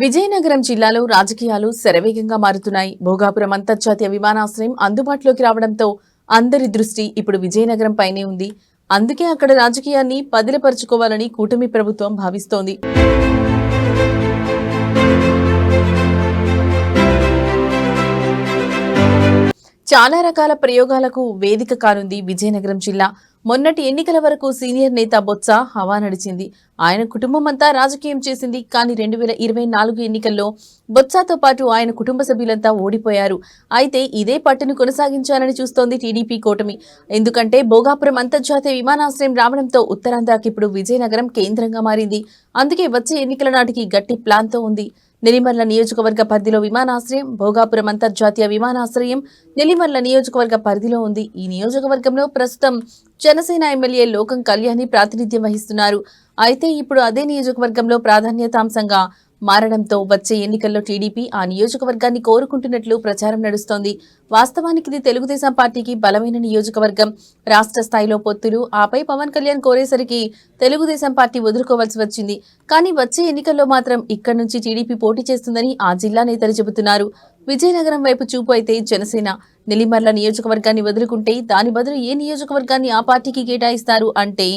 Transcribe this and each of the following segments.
విజయనగరం జిల్లాలో రాజకీయాలు శరవేగంగా మారుతున్నాయి. భోగాపురం అంతర్జాతీయ విమానాశ్రయం అందుబాటులోకి రావడంతో అందరి దృష్టి ఇప్పుడు విజయనగరం పైనే ఉంది. అందుకే అక్కడ రాజకీయాన్ని పదిలపరుచుకోవాలని కూటమి ప్రభుత్వం భావిస్తోంది. చాలా రకాల ప్రయోగాలకు వేదిక కానుంది విజయనగరం జిల్లా. మొన్నటి ఎన్నికల వరకు సీనియర్ నేత బొత్స హవా నడిచింది. ఆయన కుటుంబం అంతా రాజకీయం చేసింది. కానీ రెండు వేల ఇరవై నాలుగు ఎన్నికల్లో బొత్సతో పాటు ఆయన కుటుంబ సభ్యులంతా ఓడిపోయారు. అయితే ఇదే పట్టును కొనసాగించాలని చూస్తోంది టీడీపీ కూటమి. ఎందుకంటే భోగాపురం అంతర్జాతీయ విమానాశ్రయం రావడంతో ఉత్తరాంధ్రకి ఇప్పుడు విజయనగరం కేంద్రంగా మారింది. అందుకే వచ్చే ఎన్నికల నాటికి గట్టి ప్లాన్తో ఉంది. నెల్లిమర్ల నియోజకవర్గ పరిధిలో విమానాశ్రయం భోగాపురం అంతర్జాతీయ విమానాశ్రయం నెల్లిమర్ల నియోజకవర్గ పరిధిలో ఉంది. ఈ నియోజకవర్గంలో ప్రస్తుతం జనసేన ఎమ్మెల్యే లోకం కళ్యాణి ప్రాతినిధ్యం వహిస్తున్నారు. అయితే ఇప్పుడు అదే నియోజకవర్గంలో ప్రాధాన్యతాంశంగా మారడంతో వచ్చే ఎన్నికల్లో టీడీపీ ఆ నియోజకవర్గాన్ని కోరుకుంటున్నట్లు ప్రచారం నడుస్తోంది. వాస్తవానికి ఇది తెలుగుదేశం పార్టీకి బలమైన నియోజకవర్గం. రాష్ట్ర స్థాయిలో పొత్తులు ఆపై పవన్ కళ్యాణ్ కోరేసరికి తెలుగుదేశం పార్టీ వదులుకోవాల్సి వచ్చింది. కానీ వచ్చే ఎన్నికల్లో మాత్రం ఇక్కడి నుంచి టీడీపీ పోటీ చేస్తుందని ఆ జిల్లా నేతలు చెబుతున్నారు. విజయనగరం వైపు చూపు అయితే జనసేన. నెల్లిమర్ల నియోజకవర్గాన్ని వదులుకుంటే దాని బదులు ఏ నియోజకవర్గాన్ని ఆ పార్టీకి కేటాయిస్తారు అంటే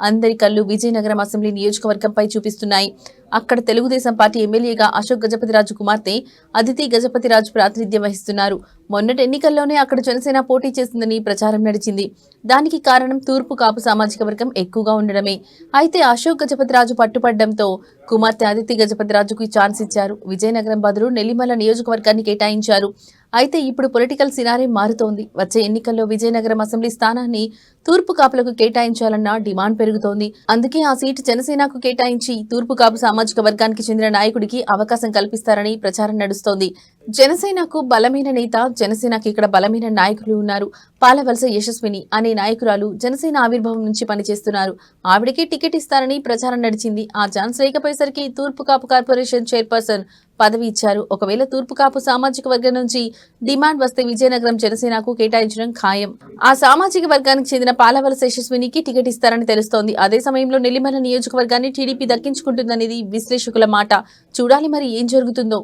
అందరి కళ్ళు విజయనగరం అసెంబ్లీ నియోజకవర్గంపై చూపిస్తున్నాయి. అక్కడ తెలుగుదేశం పార్టీ ఎమ్మెల్యేగా అశోక్ గజపతిరాజు కుమార్తె అదితి గజపతిరాజు ప్రాతినిధ్యం వహిస్తున్నారు. మొన్నటి ఎన్నికల్లోనే అక్కడ జనసేన పోటీ చేసిందని ప్రచారం నడిచింది. దానికి కారణం తూర్పు కాపు సామాజిక వర్గం ఎక్కువగా ఉండడమే. అయితే అశోక్ గజపతిరాజు పట్టుపడడంతో కుమార్తె అదితి గజపతిరాజుకు ఛాన్స్ ఇచ్చారు. విజయనగరం బదులు నెల్లిమల్ల నియోజకవర్గాన్ని కేటాయించారు. అయితే ఇప్పుడు పొలిటికల్ సినారీ మారుతోంది. వచ్చే ఎన్నికల్లో విజయనగరం అసెంబ్లీ స్థానాన్ని తూర్పు కాపులకు కేటాయించాలన్న డిమాండ్ పెరుగుతోంది. అందుకే ఆ సీటు జనసేనకు కేటాయించి తూర్పు కాపు సామాజిక వర్గానికి చెందిన నాయకుడికి అవకాశం కల్పిస్తారని ప్రచారం నడుస్తోంది. జనసేనకు బలమైన నేత జనసేనకి ఇక్కడ బలమైన నాయకులు ఉన్నారు. పాలవలస యశస్విని అనే నాయకురాలు జనసేన ఆవిర్భావం నుంచి పనిచేస్తున్నారు. ఆవిడకి టికెట్ ఇస్తారని ప్రచారం నడిచింది. ఆ ఛాన్స్ లేకపోయేసరికి తూర్పు కాపు కార్పొరేషన్ చైర్పర్సన్ పదవి ఇచ్చారు. ఒకవేళ తూర్పు కాపు సామాజిక వర్గం నుంచి డిమాండ్ వస్తే విజయనగరం జనసేనకు కేటాయించడం ఖాయం. ఆ సామాజిక వర్గానికి చెందిన పాలవలస యశస్వినికి టికెట్ ఇస్తారని తెలుస్తోంది. అదే సమయంలో నెల్లిమల నియోజకవర్గాన్ని టీడీపీ దక్కించుకుంటుందనేది విశ్లేషకుల మాట. చూడాలి మరి ఏం జరుగుతుందో.